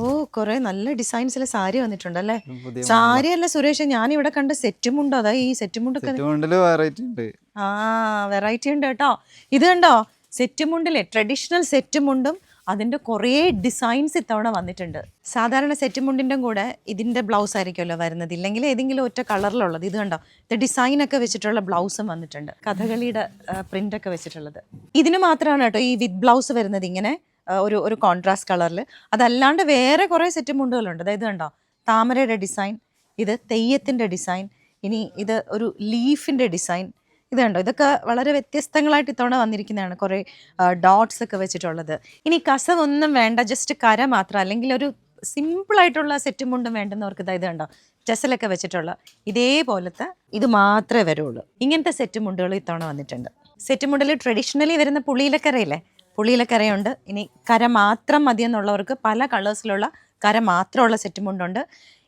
ഓ കുറെ നല്ല ഡിസൈൻസിലെ സാരി വന്നിട്ടുണ്ട് അല്ലേ സാരി അല്ല സുരേഷ് ഞാൻ ഇവിടെ കണ്ട സെറ്റും ഉണ്ടോ അതാ ഈ സെറ്റും ഉണ്ട്. ആ വെറൈറ്റി ഉണ്ട് കേട്ടോ. ഇത് കണ്ടോ? സെറ്റ് മുണ്ടിലെ ട്രഡീഷണൽ സെറ്റ് മുണ്ടും അതിന്റെ കുറേ ഡിസൈൻസ് ഇത്തവണ വന്നിട്ടുണ്ട്. സാധാരണ സെറ്റ് മുണ്ടിന്റെ കൂടെ ഇതിന്റെ ബ്ലൗസ് ആയിരിക്കുമല്ലോ വരുന്നത്. ഇല്ലെങ്കിൽ ഏതെങ്കിലും ഒറ്റ കളറിലുള്ളത് ഇത് കണ്ടോ? ഇത് ഡിസൈനൊക്കെ വെച്ചിട്ടുള്ള ബ്ലൗസും വന്നിട്ടുണ്ട്. കഥകളിയുടെ പ്രിന്റ് ഒക്കെ വെച്ചിട്ടുള്ളത്. ഇതിന് മാത്രമാണ് കേട്ടോ ഈ വിത്ത് ബ്ലൗസ് വരുന്നത് ഇങ്ങനെ. ഒരു ഒരു കോൺട്രാസ്റ്റ് കളറിൽ അതല്ലാണ്ട് വേറെ കുറേ സെറ്റ് മുണ്ടുകളുണ്ട്. അതായത് കണ്ടോ താമരയുടെ ഡിസൈൻ ഇത് തെയ്യത്തിന്റെ ഡിസൈൻ ഇനി ഇത് ഒരു ലീഫിന്റെ ഡിസൈൻ ഇത് കണ്ടോ ഇതൊക്കെ വളരെ വ്യത്യസ്തങ്ങളായിട്ട് ഇത്തവണ വന്നിരിക്കുന്നതാണ് കുറേ ഡോട്ട്സ് ഒക്കെ വെച്ചിട്ടുള്ളത്. ഇനി കസവൊന്നും വേണ്ട ജസ്റ്റ് കര മാത്രം അല്ലെങ്കിൽ ഒരു സിമ്പിളായിട്ടുള്ള സെറ്റും മുണ്ടും വേണ്ടുന്നവർക്ക് ഇതാ ഇത് കണ്ടോ ടെസലൊക്കെ വെച്ചിട്ടുള്ള ഇതേപോലത്തെ ഇത് മാത്രമേ വരുള്ളൂ. ഇങ്ങനത്തെ സെറ്റ് മുണ്ടുകൾ ഇത്തവണ വന്നിട്ടുണ്ട്. സെറ്റ് മുണ്ടിൽ ട്രഡീഷണലി വരുന്ന പുളിയിലക്കരയില്ലേ പുളിയിലക്കരയുണ്ട് ഇനി കര മാത്രം മതിയെന്നുള്ളവർക്ക് പല കളേഴ്സിലുള്ള കര മാത്രമുള്ള സെറ്റും കൊണ്ടുണ്ട്.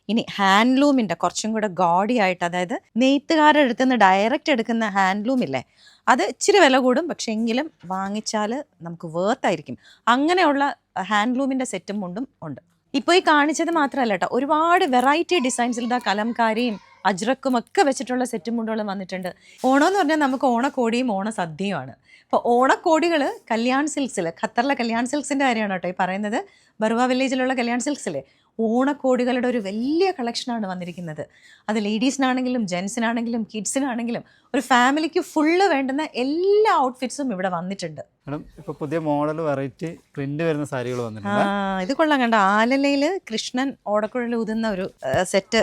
ഇനി ഹാൻഡ്ലൂമിന്റെ കുറച്ചും കൂടെ ഗോഡി ആയിട്ട് അതായത് നെയ്ത്തുകാരുടെ അടുത്ത് നിന്ന് ഡയറക്റ്റ് എടുക്കുന്ന ഹാൻഡ്ലൂം ഇല്ലേ? അത് ഇച്ചിരി വില കൂടും. പക്ഷെ എങ്കിലും വാങ്ങിച്ചാൽ നമുക്ക് വേർത്തായിരിക്കും. അങ്ങനെയുള്ള ഹാൻഡ്ലൂമിന്റെ സെറ്റും മുണ്ടും ഉണ്ട്. ഇപ്പോൾ ഈ കാണിച്ചത് മാത്രമല്ല കേട്ടോ. ഒരുപാട് വെറൈറ്റി ഡിസൈൻസിൽ ഇതാ കലംകാരിയും അജ്രക്കും ഒക്കെ വെച്ചിട്ടുള്ള സെറ്റും മുണ്ടുകളും വന്നിട്ടുണ്ട്. ഓണം എന്ന് പറഞ്ഞാൽ നമുക്ക് ഓണക്കോടിയും ഓണസദ്യയുമാണ്. അപ്പോൾ ഓണക്കോടികൾ കല്യാൺ സിൽക്സിൽ ഖത്തറിലെ കല്യാൺ സിൽക്സിന്റെ കാര്യമാണ് കേട്ടോ ഈ പറയുന്നത്. ബറുവ വില്ലേജിലുള്ള കല്യാൺ സിൽക്സിലെ ഓണക്കോടികളുടെ ഒരു വലിയ കളക്ഷനാണ് വന്നിരിക്കുന്നത്. അത് ലേഡീസിനാണെങ്കിലും ജെൻസിനാണെങ്കിലും കിഡ്സിനാണെങ്കിലും ഒരു ഫാമിലിക്ക് ഫുള്ള് വേണ്ടുന്ന എല്ലാ ഔട്ട്ഫിറ്റ്സും ഇവിടെ വന്നിട്ടുണ്ട്. മാഡം ഇപ്പൊ പുതിയ മോഡൽ വെറൈറ്റി പ്രിന്റ് വരുന്ന സാരികൾ വന്നിട്ടുണ്ട്. ഇത് കൊള്ളാം. കണ്ട ആലലയിൽ കൃഷ്ണൻ ഓടക്കുഴൽ ഊതുന്ന ഒരു സെറ്റ്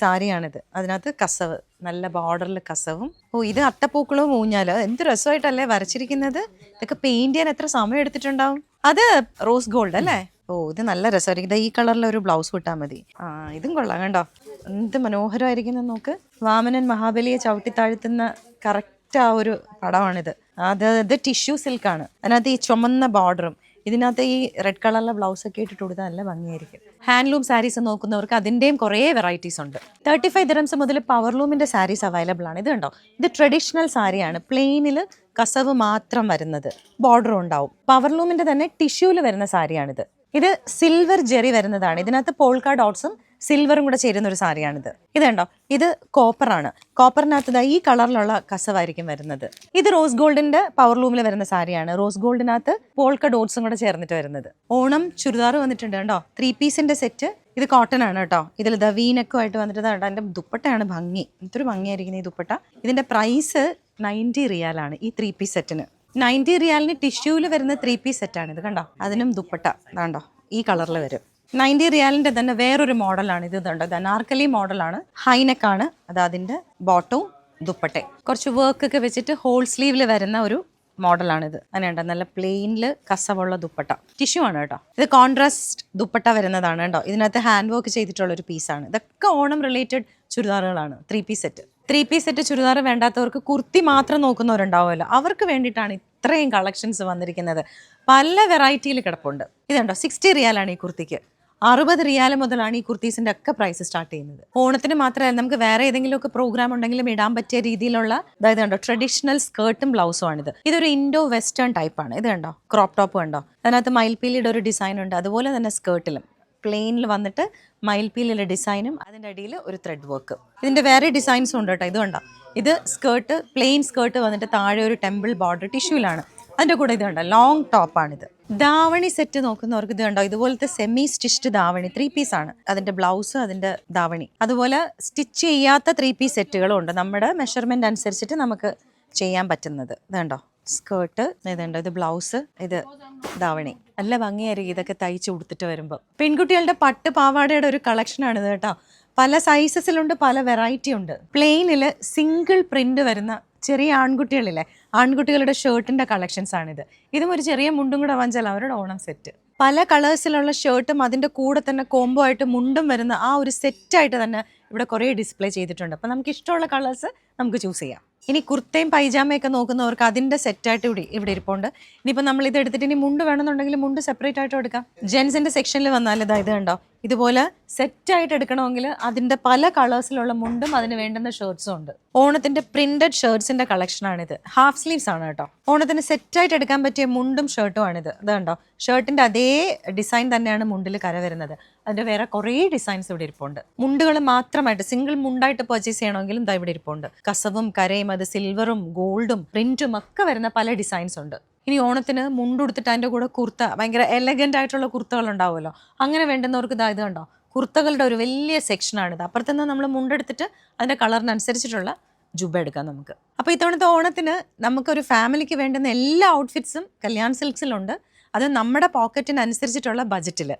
സാരിയാണിത്. അതിനകത്ത് കസവ് നല്ല ബോർഡറിൽ കസവും. ഓ ഇത് അത്തപ്പൂക്കളവും ഊഞ്ഞാൽ. എന്ത് രസമായിട്ടല്ലേ വരച്ചിരിക്കുന്നത്? ഇതൊക്കെ പെയിന്റ് ചെയ്യാൻ എത്ര സമയം എടുത്തിട്ടുണ്ടാവും? അത് റോസ് ഗോൾഡ് അല്ലേ? ഓ ഇത് നല്ല രസമായിരിക്കും. ഈ കളറിൽ ഒരു ബ്ലൗസ് വിട്ടാൽ മതി. ആ ഇതും കൊള്ളാം കണ്ടോ? എന്ത് മനോഹരമായിരിക്കുന്നു നോക്ക്. വാമനൻ മഹാബലിയെ ചവിട്ടി താഴ്ത്തുന്ന കറക്റ്റ് ആ ഒരു പടമാണിത്. അത് ഇത് ടിഷ്യൂ സിൽക്കാണ് അതിനകത്ത് ഈ ചുമന്ന ബോർഡറും ഇതിനകത്ത് ഈ റെഡ് കളറിലെ ബ്ലൗസ് ഒക്കെ ഇട്ടിട്ട് കൊടുത്താൽ നല്ല ഭംഗിയായിരിക്കും. ഹാൻഡ്ലൂം സാരീസ് നോക്കുന്നവർക്ക് അതിന്റെയും കുറേ വെറൈറ്റീസ് ഉണ്ട്. തേർട്ടി ഫൈവ് ദിറംസ് മുതൽ പവർലൂമിന്റെ സാരീസ് അവൈലബിൾ ആണ്. ഇത് കണ്ടോ? ഇത് ട്രഡീഷണൽ സാരിയാണ് പ്ലെയിനിൽ കസവ് മാത്രം വരുന്നത്. ബോർഡറും ഉണ്ടാവും. പവർലൂമിന്റെ തന്നെ ടിഷ്യൂവിൽ വരുന്ന സാരിയാണിത് ഇത് സിൽവർ ജെറി വരുന്നതാണ്. ഇതിനകത്ത് പോൾക്ക ഡോട്ട്സും സിൽവറും കൂടെ ചേരുന്ന ഒരു സാരിയാണിത്. ഇത് കണ്ടോ? ഇത് കോപ്പറാണ് കോപ്പറിനകത്ത് ഈ കളറിലുള്ള കസവായിരിക്കും വരുന്നത്. ഇത് റോസ് ഗോൾഡിന്റെ പവർ ലൂമിൽ വരുന്ന സാരിയാണ്. റോസ് ഗോൾഡിനകത്ത് പോൾക്ക ഡോട്ട്സും കൂടെ ചേർന്നിട്ട് വരുന്നത്. ഓണം ചുരിദാർ വന്നിട്ടുണ്ട് കേട്ടോ ത്രീ പീസിന്റെ സെറ്റ് ഇത് കോട്ടൺ ആണ് കേട്ടോ. ഇതിൽ ദ വീനക്കും ആയിട്ട് വന്നിട്ട് കേട്ടോ അതിന്റെ ദുപ്പട്ടയാണ് ഭംഗി. എന്തൊരു ഭംഗിയായിരിക്കുന്നത് ഈ ദുപ്പട്ട. ഇതിന്റെ പ്രൈസ് നയന്റി റിയാലാണ് ഈ ത്രീ പീസ് സെറ്റിന് നയന്റി റിയാലിന് ടിഷ്യൂവിൽ വരുന്ന ത്രീ പീസ് സെറ്റാണ് ഇത് കണ്ടോ? അതിനും ദുപ്പട്ട. ഇതാണ്ടോ ഈ കളറിൽ വരും. നയന്റി റിയാലിന്റെ തന്നെ വേറൊരു മോഡലാണ് ഇത് കണ്ടോ? ധനാർക്കലി മോഡലാണ്. ഹൈനക്കാണ്. അത് അതിന്റെ ബോട്ടവും ദുപ്പട്ടെ കുറച്ച് വർക്ക് ഒക്കെ വെച്ചിട്ട് ഹോൾ സ്ലീവിൽ വരുന്ന ഒരു മോഡലാണിത് അങ്ങനെയുണ്ട് നല്ല പ്ലെയിനിൽ കസവുള്ള ദുപ്പട്ട. ടിഷ്യൂ ആണ് കേട്ടോ. ഇത് കോൺട്രാസ്റ്റ് ദുപ്പട്ട വരുന്നതാണ് കേട്ടോ ഇതിനകത്ത് ഹാൻഡ് വർക്ക് ചെയ്തിട്ടുള്ള ഒരു പീസാണ് ഇതൊക്കെ Onam related ചുരിദാറുകളാണ്. Three piece set three piece set churidar വേണ്ടാത്തവർക്ക് kurti മാത്രം നോക്കുന്നവരുണ്ടാവുമല്ലോ. അവർക്ക് വേണ്ടിയിട്ടാണ് ഇത്രയും കളക്ഷൻസ് വന്നിരിക്കുന്നത്. പല വെറൈറ്റിയിൽ കിടപ്പുണ്ട്. ഇതുണ്ടോ? സിക്സ്റ്റി റിയാലാണ് ഈ കുർത്തിക്ക്. അറുപത് റിയാൽ മുതലാണ് ഈ കുർത്തീസിന്റെ ഒക്കെ പ്രൈസ് സ്റ്റാർട്ട് ചെയ്യുന്നത്. ഓണത്തിന് മാത്രമല്ല നമുക്ക് വേറെ ഏതെങ്കിലുമൊക്കെ പ്രോഗ്രാം ഉണ്ടെങ്കിലും ഇടാൻ പറ്റിയ രീതിയിലുള്ള അതായത് കണ്ടോ ട്രഡീഷണൽ സ്കേർട്ടും ബ്ലൗസും ആണിത്. ഇതൊരു ഇൻഡോ വെസ്റ്റേൺ ടൈപ്പാണ് ഇത് കണ്ടോ? ക്രോപ്പ് ടോപ്പ് കണ്ടോ? അതിനകത്ത് മയിൽപ്പീലിയുടെ ഒരു ഡിസൈൻ ഉണ്ട്. അതുപോലെ തന്നെ സ്കേർട്ടിലും പ്ലെയിനിൽ വന്നിട്ട് മയിൽപ്പീലിലെ ഡിസൈനും അതിന്റെ അടിയിൽ ഒരു ത്രെഡ് വർക്ക് ഇതിന്റെ വേറെ ഡിസൈൻസും ഉണ്ട് കേട്ടോ. ഇത് കണ്ടോ? ഇത് സ്കേർട്ട് പ്ലെയിൻ സ്കേർട്ട് വന്നിട്ട് താഴെ ഒരു ടെമ്പിൾ ബോർഡർ ടിഷ്യൂലാണ്. അതിന്റെ കൂടെ ഇത് കണ്ടോ ലോങ് ടോപ്പാണിത്. ദാവണി സെറ്റ് നോക്കുന്നവർക്ക് ഇത് കണ്ടോ ഇതുപോലത്തെ semi stitched davani three piece ആണ്. അതിന്റെ ബ്ലൗസ് അതിന്റെ ദാവണി. അതുപോലെ സ്റ്റിച്ച് ചെയ്യാത്ത ത്രീ പീസ് സെറ്റുകളും ഉണ്ട് നമ്മുടെ മെഷർമെന്റ് അനുസരിച്ചിട്ട് നമുക്ക് ചെയ്യാൻ പറ്റുന്നത്. ഇത് കണ്ടോ സ്കേർട്ട് ഇതുണ്ടോ ഇത് ബ്ലൗസ് ഇത് ദാവണി. നല്ല ഭംഗിയായിരിക്കും ഇതൊക്കെ തയ്ച്ച് കൊടുത്തിട്ട് വരുമ്പോൾ പെൺകുട്ടികളുടെ പട്ട് പാവാടയുടെ ഒരു കളക്ഷനാണ് ഇത് കേട്ടോ. പല സൈസസിലുണ്ട് പല വെറൈറ്റി ഉണ്ട്. പ്ലെയിനിൽ സിംഗിൾ പ്രിന്റ് വരുന്ന ചെറിയ ആൺകുട്ടികളിലെ ആൺകുട്ടികളുടെ ഷർട്ടിന്റെ കളക്ഷൻസ് ആണിത്. ഇതും ഒരു ചെറിയ മുണ്ടും കൂടെ വാങ്ങിച്ചാൽ അവരുടെ ഓണം സെറ്റ് പല കളേഴ്സിലുള്ള ഷർട്ടും അതിന്റെ കൂടെ തന്നെ കോംബോ ആയിട്ട് മുണ്ടും വരുന്ന ആ ഒരു സെറ്റായിട്ട് തന്നെ ഇവിടെ കുറേ ഡിസ്പ്ലേ ചെയ്തിട്ടുണ്ട്. അപ്പം നമുക്ക് ഇഷ്ടമുള്ള കളേഴ്സ് നമുക്ക് ചൂസ് ചെയ്യാം. ഇനി കുർത്തയും പൈജാമയൊക്കെ നോക്കുന്നവർക്ക് അതിന്റെ സെറ്റായിട്ട് ഇവിടെ ഇവിടെ ഇരിപ്പുണ്ട്. ഇനിയിപ്പോൾ നമ്മൾ ഇത് എടുത്തിട്ട് ഇനി മുണ്ട് വേണമെന്നുണ്ടെങ്കിൽ മുണ്ട് സെപ്പറേറ്റ് ആയിട്ട് എടുക്കാം. ജെൻസിന്റെ സെക്ഷനിൽ വന്നാൽ ഇതാ ഇത് കണ്ടോ? ഇതുപോലെ സെറ്റായിട്ട് എടുക്കണമെങ്കിൽ അതിന്റെ പല കളേഴ്സിലുള്ള മുണ്ടും അതിന് വേണ്ടുന്ന ഷർട്ട്സും ഉണ്ട്. ഓണത്തിന്റെ പ്രിന്റഡ് ഷർട്ട്സിന്റെ കളക്ഷനാണിത് ഹാഫ് സ്ലീവ്സ് ആണ് കേട്ടോ. ഓണത്തിന് സെറ്റായിട്ട് എടുക്കാൻ പറ്റിയ മുണ്ടും ഷർട്ടും ആണിത്. ഇത് കണ്ടോ? ഷർട്ടിന്റെ അതേ ഡിസൈൻ തന്നെയാണ് മുണ്ടിൽ കര വരുന്നത്. അതിന്റെ വേറെ കുറേ ഡിസൈൻസ് ഇവിടെ ഇരിപ്പുണ്ട്. മുണ്ടുകൾ മാത്രമായിട്ട് സിംഗിൾ മുണ്ടായിട്ട് പർച്ചേസ് ചെയ്യണമെങ്കിലും ഇതാ ഇവിടെ ഇരിപ്പുണ്ട്. കസവും കരയും അത് സിൽവറും ഗോൾഡും പ്രിന്റും ഒക്കെ വരുന്ന പല ഡിസൈൻസ് ഉണ്ട്. ഇനി ഓണത്തിന് മുണ്ടുടുത്തിട്ട് അതിന്റെ കൂടെ കുർത്ത ഭയങ്കര എലഗന്റ് ആയിട്ടുള്ള കുർത്തകൾ ഉണ്ടാവുമല്ലോ അങ്ങനെ വേണ്ടുന്നവർക്ക് ഇതാ ഇത് കണ്ടോ? കുർത്തകളുടെ ഒരു വലിയ സെക്ഷനാണിത് അപ്പുറത്തു നിന്ന് നമ്മൾ മുണ്ടെടുത്തിട്ട് അതിന്റെ കളറിനനുസരിച്ചിട്ടുള്ള ജുബ എടുക്കാം നമുക്ക്. അപ്പോൾ ഇത്തവണത്തെ ഓണത്തിന് നമുക്കൊരു ഫാമിലിക്ക് വേണ്ടുന്ന എല്ലാ ഔട്ട്ഫിറ്റ്സും കല്യാൺ സിൽക്സിലുണ്ട് അത് നമ്മുടെ പോക്കറ്റിനനുസരിച്ചിട്ടുള്ള ബജറ്റിൽ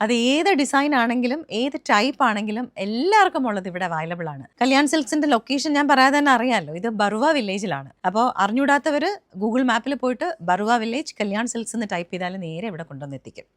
അത് ഏത് ഡിസൈൻ ആണെങ്കിലും ഏത് ടൈപ്പ് ആണെങ്കിലും എല്ലാവർക്കും ഉള്ളത് ഇവിടെ അവൈലബിൾ ആണ്. കല്യാൺ സിൽക്സിന്റെ ലൊക്കേഷൻ ഞാൻ പറയാതെ തന്നെ അറിയാമല്ലോ ഇത് ബറുവ വില്ലേജിലാണ് അപ്പോൾ അറിഞ്ഞൂടാത്തവർ ഗൂഗിൾ മാപ്പിൽ പോയിട്ട് ബറുവ വില്ലേജ് കല്യാൺ സിൽക്സ് എന്ന് ടൈപ്പ് ചെയ്താൽ നേരെ ഇവിടെ കൊണ്ടുവന്ന് എത്തിക്കും.